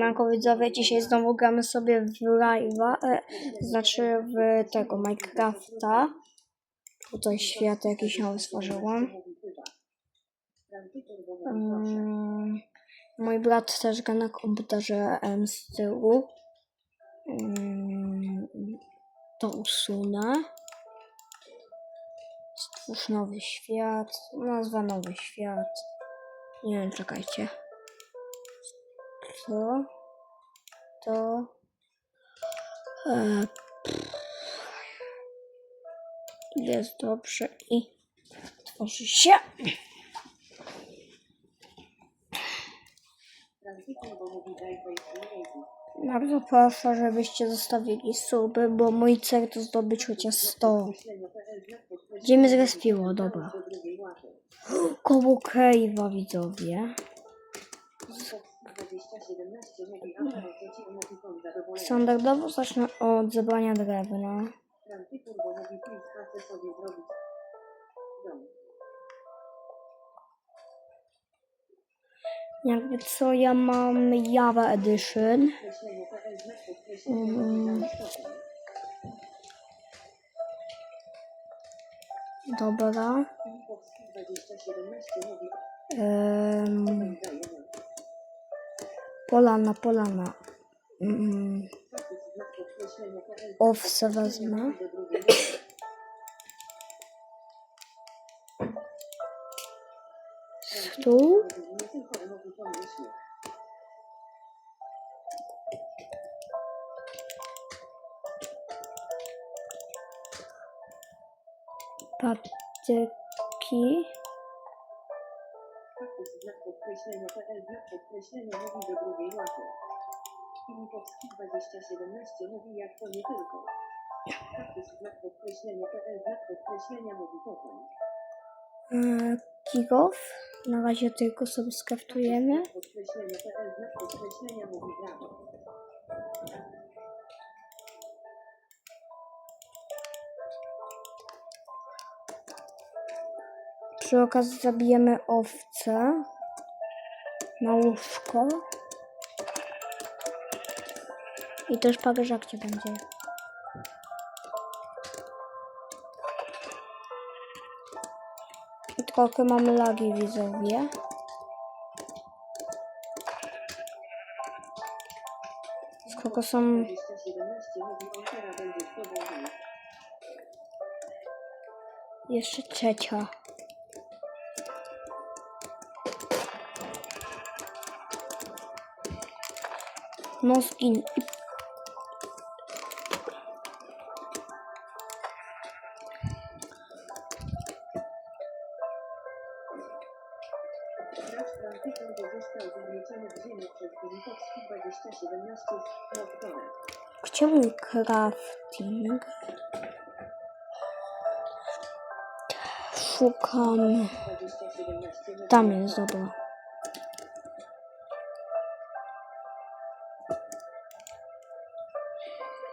Manko widzowie, dzisiaj znowu gramy sobie w live'a, e, znaczy w tego Minecrafta. Tutaj świat jakiś nowy stworzyłam. Mm, mój brat też gra na komputerze em, z tyłu. Mm, to usunę. Stwórz nowy świat. Nazwa nowy świat. Nie wiem, czekajcie. To. To. E, jest dobrze i tworzy się. Bardzo proszę, żebyście zostawili suby, bo mój cel to zdobyć chociaż 100. Gdzie mnie zrespiło? Dobra. Koło Cave'a, widzowie. Standardowo zacznę od zebrania drewna. Jakby co, ja mam Java Edition. Mm. Dobra. Em, polana, polana. Mm. Owce wezmę. Stół. Patyki. Znak podkreślenia PL, znak podkreślenia mówi do drugiej łapy. Filipowski 2017 mówi jak to nie tylko. Kaktus znak podkreślenia PL, znak podkreślenia mówi potem. e, Kigow. Na razie tylko sobie skraftujemy. Podkreślenia mówi brawo. Przy okazji zabijemy owce na łóżko. I też paryżakcie będzie. I trochę mamy lagi widzowie. Skoro są 2017 mówi Noctorem. Gdzie mój crafting? Szukam. 2017 mówi Tam jest, dobra.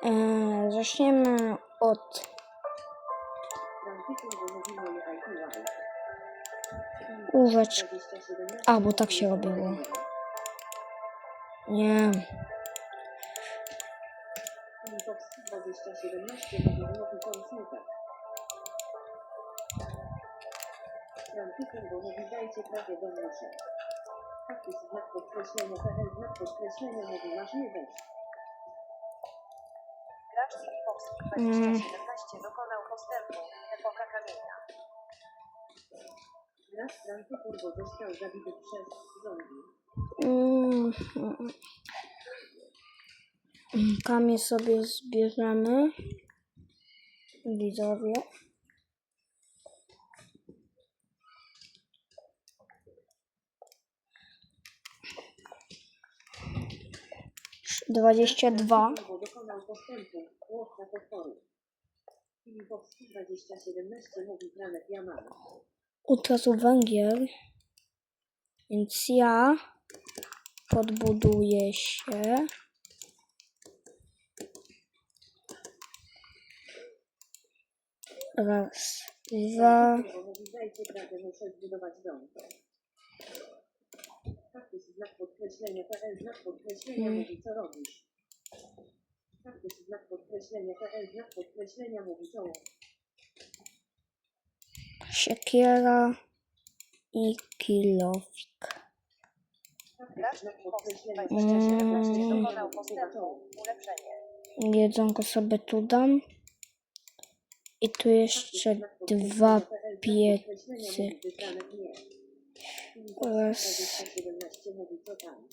Eee, zaczniemy od. 2017 A, bo tak się robiło. Nie. Filipowski 2017 mówi mówi konsultant. Frantyką, bo mówi dajcie prawie do muszę. Kaktus znak podkreślenia PL znak podkreślenia mówi masz nie wejść. 2017 dokonał postępu. Epoka kamienia. Gracz Frantyką, bo został zabity przez zombie. Mm. Kamień sobie zbierzemy. Widzowie. Dwadzieścia dwa. Łowca potworów. Filipowski 2017 mówi planet Yamana. utracił węgiel, więc ja podbuduję się. Raz, dwa, dajcie prawie muszę zbudować dom. Kaktus znak podkreślenia PL znak podkreślenia Mm. mówi co robisz. Kaktus znak podkreślenia PL znak podkreślenia mówi co Siekiera i kilowik. Gracz znak podkreślenia 2017 Mm. dokonał postępu. Ulepszenie. Jedzonko sobie tu dam. I tu jeszcze dwa piecy. Oraz 17 mówi co tam.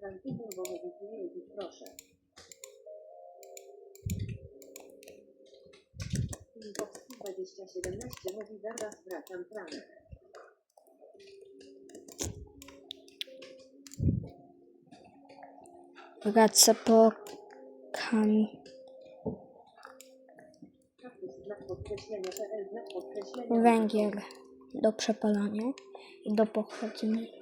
Frantykur, bo mówi pieniędzy, proszę. Filipowski 2017 mówi zaraz wracam Franek. wracę po kan... Węgiel do przepalania i do pochodzenia.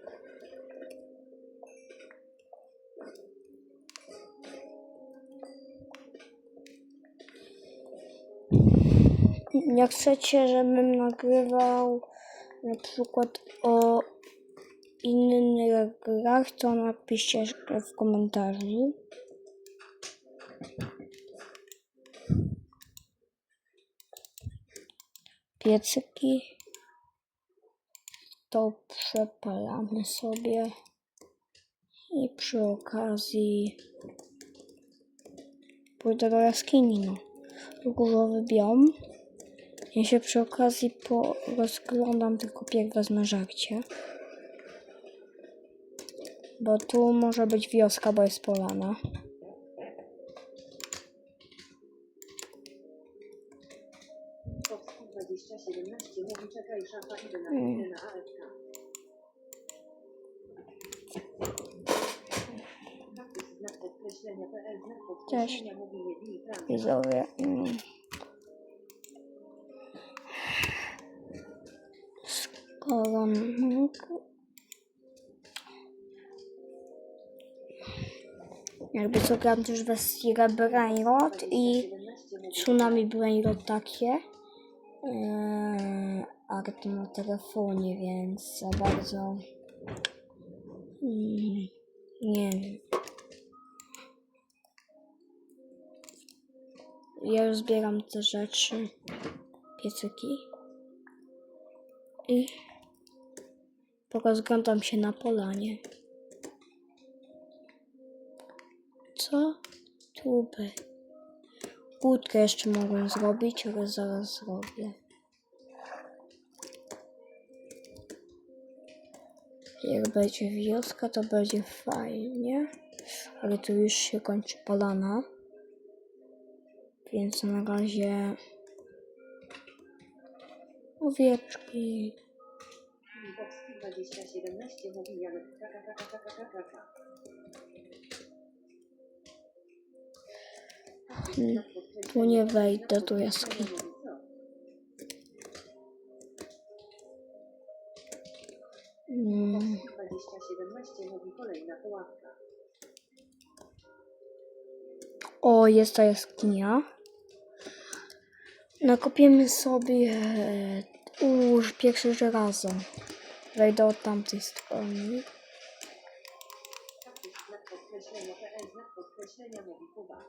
Jak chcecie, żebym nagrywał na przykład o innych grach, to napiszcie w komentarzu. Piecyki to przepalamy sobie i przy okazji pójdę do jaskini, no. Różowy biom. Ja się przy okazji po rozglądam, tylko pierw wezmę żarcie. Bo tu może być wioska, bo jest polana. Filipowski 2017 mówi czekaj Mógł- Jakby co gram też wersję Brainrot i Tsunami Brainrot takie. Eee, to na telefonie, więc za bardzo... Mm, nie wiem. Ja już zbieram te rzeczy, piecyki i porozglądam się na polanie. Co tu by? Łódkę jeszcze mogłem zrobić, ale zaraz zrobię. Jak będzie wioska, to będzie fajnie, ale tu już się kończy polana. Więc na razie owieczki. Filipowski 2017 mówi Janek kaka kaka kaka kaka kaka. Hmm, Tu nie wejdę do jaskini. Mówi co? Mm, Filipowski 2017 mówi kolejna pułapka. O, jest ta jaskinia. Nakopiemy sobie e, już pierwsze żelazo. Wejdę od tamtej strony. Znak podkreślenia PL znak podkreślenia mówi Kuba.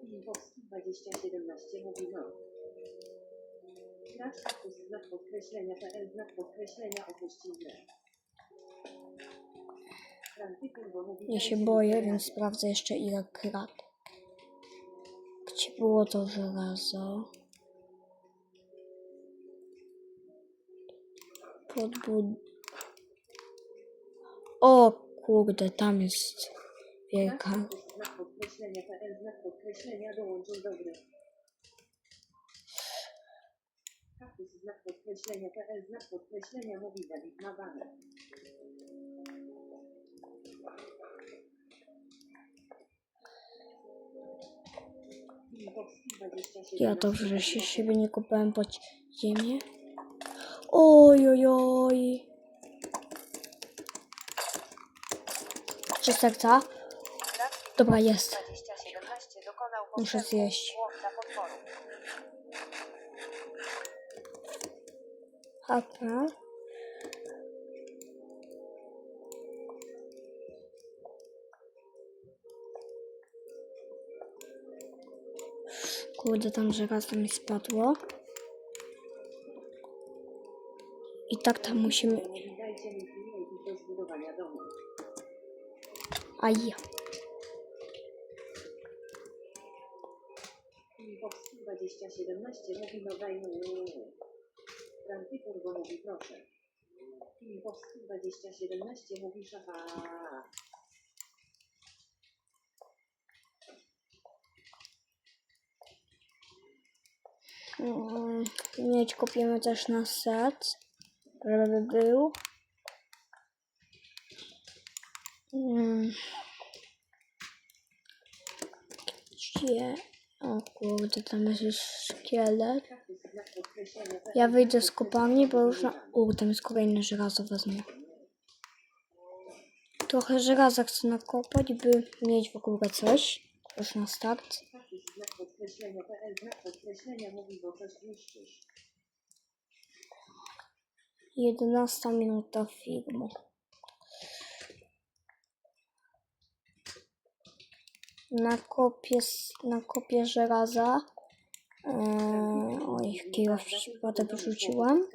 Filipowski 2017 mówi. Gracz kaktus znak podkreślenia PL znak podkreślenia opuścił grę. Frantykur, bo mówi Ja się boję, więc sprawdzę jeszcze ile krat. Gdzie było to żelazo? Podbud... O kurde, tam jest wielka. Znak podkreślenia PL znak podkreślenia dołączył do gry. Kaktus znak podkreślenia PL znak podkreślenia mówi Dawid 27. Ja dobrze, że się siebie nie kopałem pod ziemię. Oj, oj, oj. Trzy serca. Gracz Dobra, jest. 2017 dokonał Muszę zjeść. HP. Kurde, tam żelazo mi spadło. I tak tam musimy... Domu. Aj. Polski 2017 mówi no daj mu. Franki Turbo mówi proszę. Polski 2017 mówi szafa. Mieć kupimy też na set, żeby był. Mm. Gdzie? O kurde, tam jest szkielet. Ja wyjdę z kopalni, bo już na... U, tam jest kolejne żelazo, wezmę. Trochę żelaza chcę nakopać, by mieć w ogóle coś. Już na start. Znak podkreślenia PL. Znak podkreślenia mówi bo coś niszczysz. 11 minuta filmu. Na kopie, na kopie żelaza. Eee, oj, kilo w przypadek wyrzuciłam.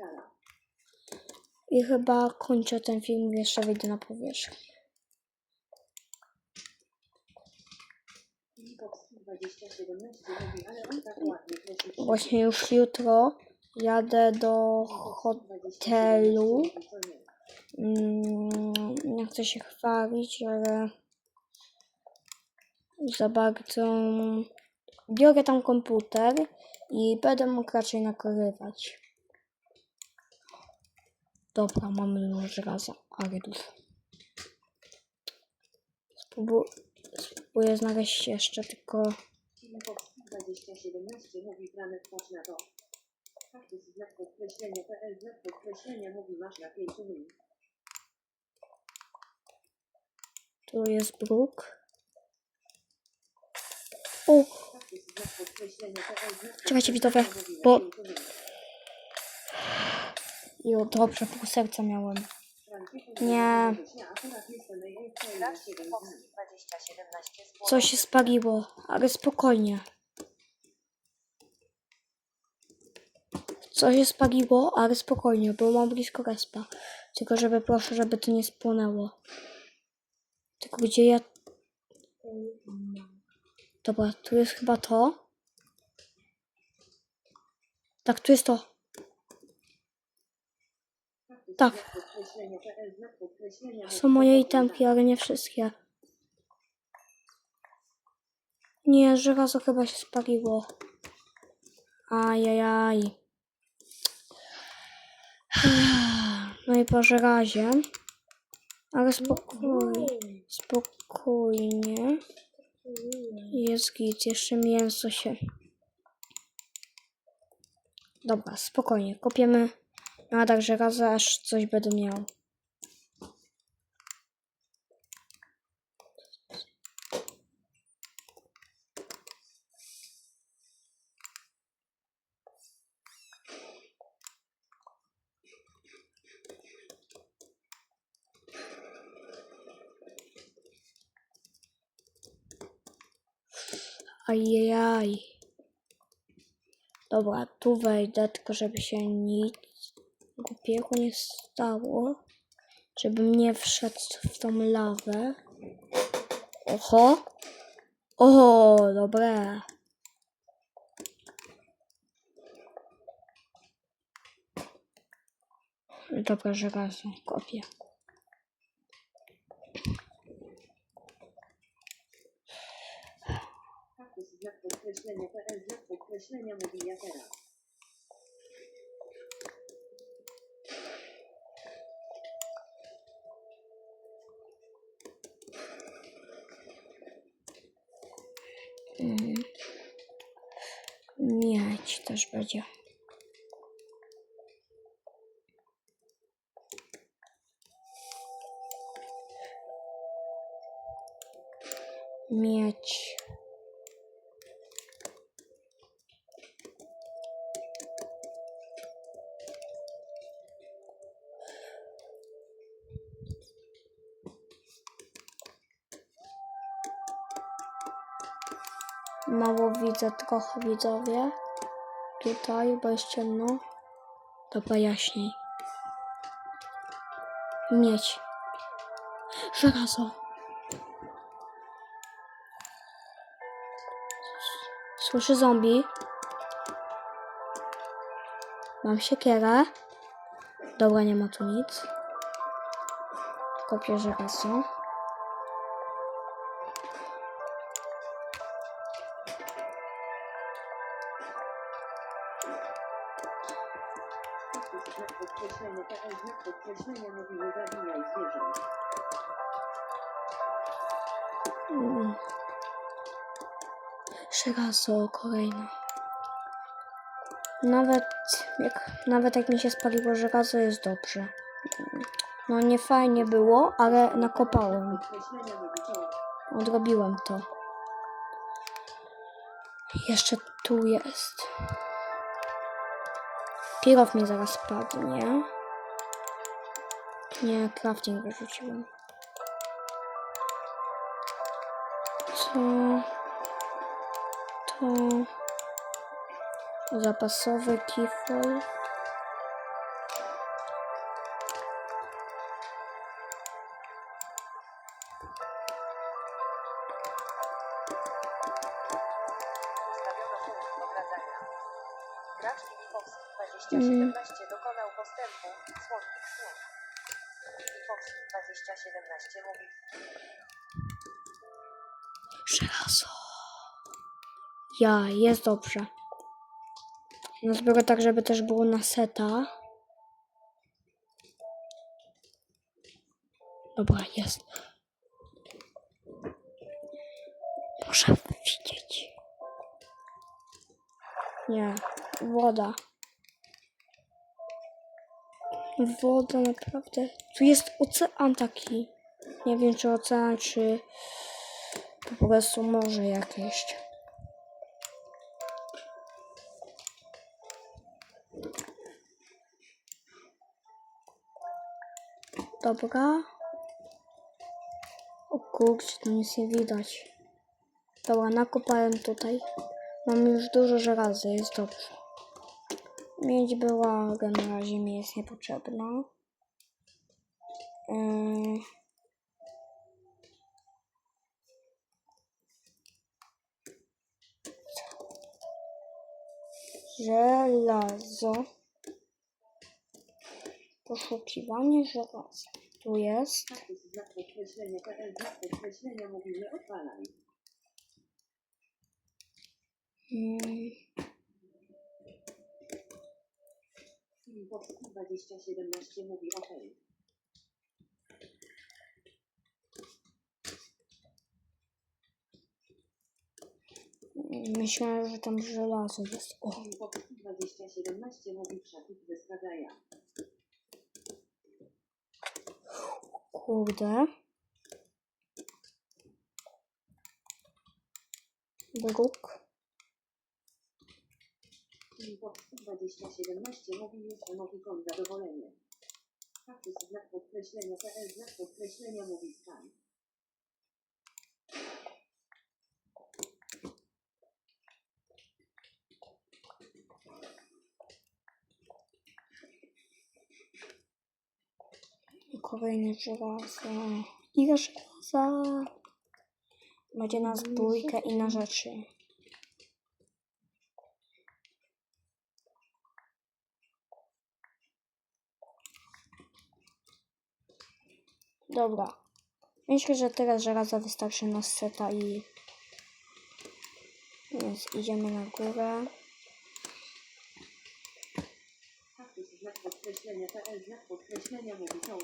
I chyba kończę ten film, jeszcze wyjdę na powierzchnię. Polski 2017 mówi ale on ładnie prosi. Właśnie już jutro jadę do hotelu. Mm, nie chcę się chwalić, ale za bardzo biorę tam komputer i będę mógł raczej nakrywać. Dobra, mamy już żelaza, ale dużo. Spróbuję, znaleźć jeszcze tylko Polski 2017 mówi planet patrz na to. Kaktus znak podkreślenia PL. Znak podkreślenia mówi masz na 5 minut. tu jest bruk. Znak Czekajcie, widzowie, bo- na 5 minut. jo, dobrze, pół serca miałem. Nie. Ja akurat jestem najlepsza i na Grafik 7 dni. Polski 2017 z Coś się spaliło, ale spokojnie. Coś się spaliło, ale spokojnie, bo mam blisko respa. Tylko żeby proszę, żeby to nie spłonęło. Tylko gdzie ja... Dobra, tu jest chyba to. Tak, tu jest to. Tak. Są moje itemki, ale nie wszystkie. Nie, żelazo chyba się spaliło. Ajajaj. No i po żelazie. Ale spokojnie. Spokojnie. Jest git, jeszcze mięso się. Dobra, spokojnie. Kopiemy nadal żelazo, aż coś będę miał. Ajajaj. Dobra, tu wejdę, tylko żeby się nic głupiego nie stało. Żebym nie wszedł w tą lawę. Oho. O, dobre. Dobra, żelazo, kopię. Znak podkreślenia PL. Znak podkreślenia ja teraz. Mm. Też będzie. Widzę trochę widzowie. Tutaj, bo jest ciemno. Dobra, jaśniej. Mieć. Żelazo. Słyszę zombie. Mam siekierę. Dobra, nie ma tu nic. Kopię żelazo. Znak podkreślenia PL znak podkreślenia mówi nie zabijaj zwierząt. Mm. Żelazo kolejne. Nawet jak, nawet jak mi się spaliło żelazo jest dobrze. No nie fajnie było, ale nakopałem. Odrobiłem to. Jeszcze tu jest. Pirow mi zaraz padnie. Nie, crafting wyrzuciłem. Co? To... Zapasowy keyfoil. Ja, jest dobrze. No zbiorę tak, żeby też było na seta. Dobra, jest. Muszę widzieć. Nie, woda. Woda naprawdę. Tu jest ocean taki. Nie wiem, czy ocean, czy po prostu morze jakieś. Dobra. O kurczę, tam nic nie widać. Dobra, nakopałem tutaj. Mam już dużo żelaza, jest dobrze. Miedź była, na razie mi jest niepotrzebna. Yy. Żelazo. Poszukiwanie żelaza. Tu jest. Kaktus znak podkreślenia PL znak podkreślenia mówi nie odpalaj. Mm, Filipowski 2017 mówi OK. myślałem, że tam żelazo jest. O, Filipowski 2017 mówi przepis. Kurde. Druk. Filipowski 2017 mówi już emotykon zadowolenie. Kaktus znak podkreślenia PL znak podkreślenia mówi skan. Kolejne żelazo. Ile żelaza? Będzie na zbójkę i na rzeczy. Dobra. Myślę, że teraz żelaza wystarczy na seta i... Więc idziemy na górę. Kaktus znak podkreślenia PL znak podkreślenia mówi to.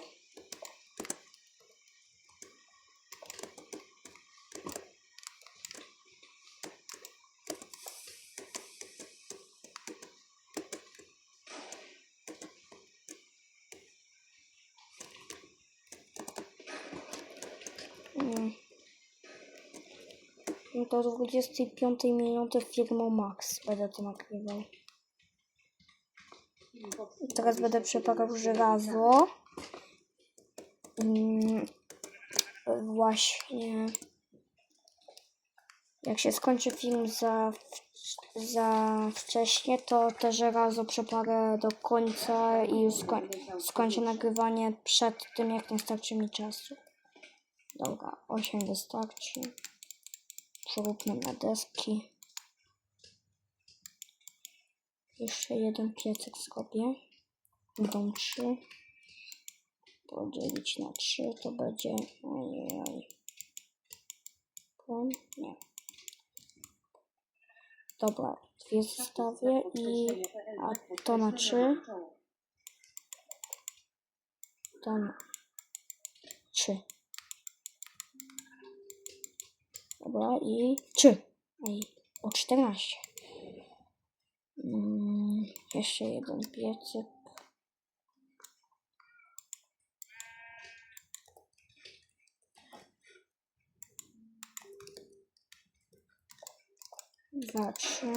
Do 25 minuty firmą Max będę to nagrywał. Filipowski Teraz będę 2017 przepadał żelazo. Mm, właśnie. Jak się skończy film za, za wcześnie, to te żelazo przeparę do końca i skończę nagrywanie przed tym, jak nie starczy mi czasu. Dobra, 8 wystarczy. Przeróbmy na deski. Jeszcze jeden piecek zrobię. Będą trzy. Podzielić na trzy to będzie. Ojej. Nie. Dobra, dwie zostawię i a to na trzy. Na trzy. Dobra i trzy. Ej, o 14. Mm, jeszcze jeden piecyk. Dwa, trzy.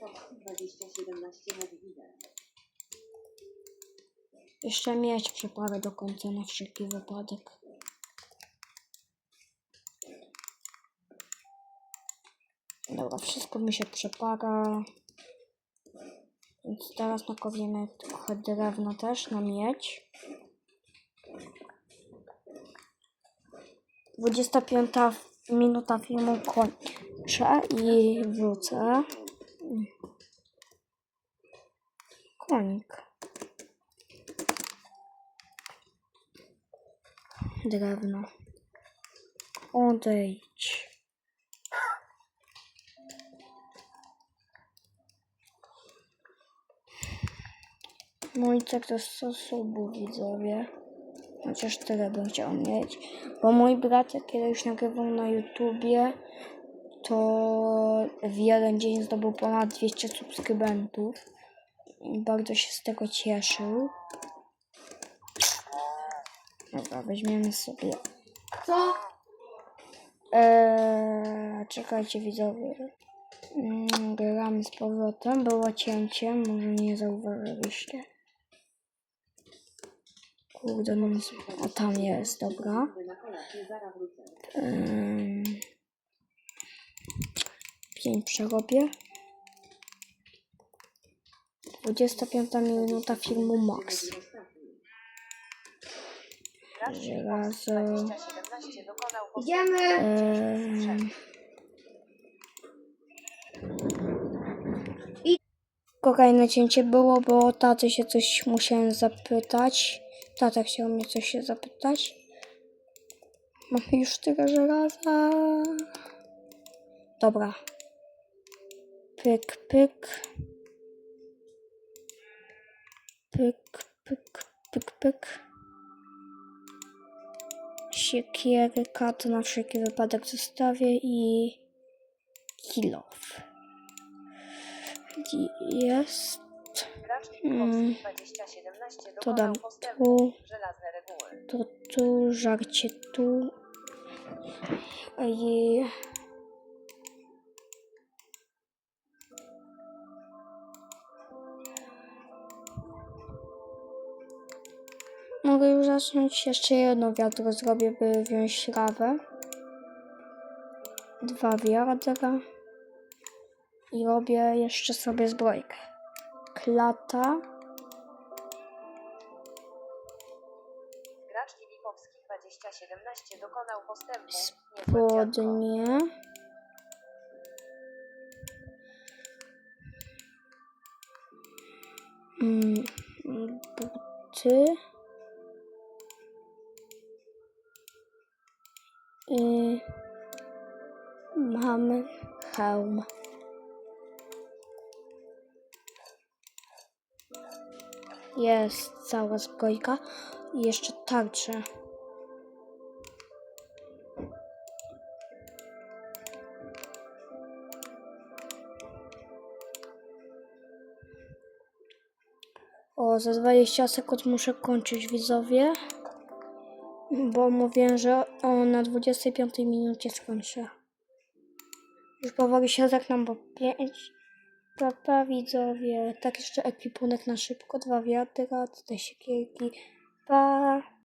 Foxy 2017 mówi lider. Jeszcze mieć przyprawę do końca na wszelki wypadek. Wszystko mi się przepara. Więc teraz nakowiemy trochę drewna też na miedź. 25 minuta filmu kończę i wrócę. Konik. Drewno. Odejdź. Mój cek to 100 subów widzowie. Chociaż tyle bym chciał mieć. Bo mój brat jak kiedyś nagrywał na YouTubie, to w jeden dzień zdobył ponad 200 subskrybentów. I bardzo się z tego cieszył. Dobra, weźmiemy sobie. Co? Eee, czekajcie widzowie. Mm, gramy z powrotem. Było cięcie, może nie zauważyliście. Kurde, no. O, tam jest, dobra. Eee, pięć przerobię. 25 minuta filmu Max. Ostatni. Gracz Żelazo. 2017 dokonał postępu. Idziemy! Eee, Kolejne cięcie było, bo taty się coś musiałem zapytać. Tata chciał mnie coś się zapytać. Mamy już tyle żelaza. Dobra. Pyk, pyk. Pyk, pyk, pyk, pyk. Siekierka to na wszelki wypadek zostawię i kilof. Jest. Mm. Foxy 2017 To dam tu, to tu, żarcie tu. I Mogę już zacząć. Jeszcze jedno wiadro zrobię, by wziąć lawę. Dwa wiadra. I robię jeszcze sobie zbrojkę. Klata. Gracz Filipowski 2017 dokonał postępu. Spodnie. Mm, buty. I mamy hełm. Jest cała zbrojka i jeszcze tarcze. O, za 20 sekund muszę kończyć widzowie. Bo mówię, że o, na 25 minucie skończę. Już powoli się zagnam, bo 5. Papa widzowie. Tak jeszcze ekwipunek na szybko. Dwa wiadra, tutaj siekierki. Pa.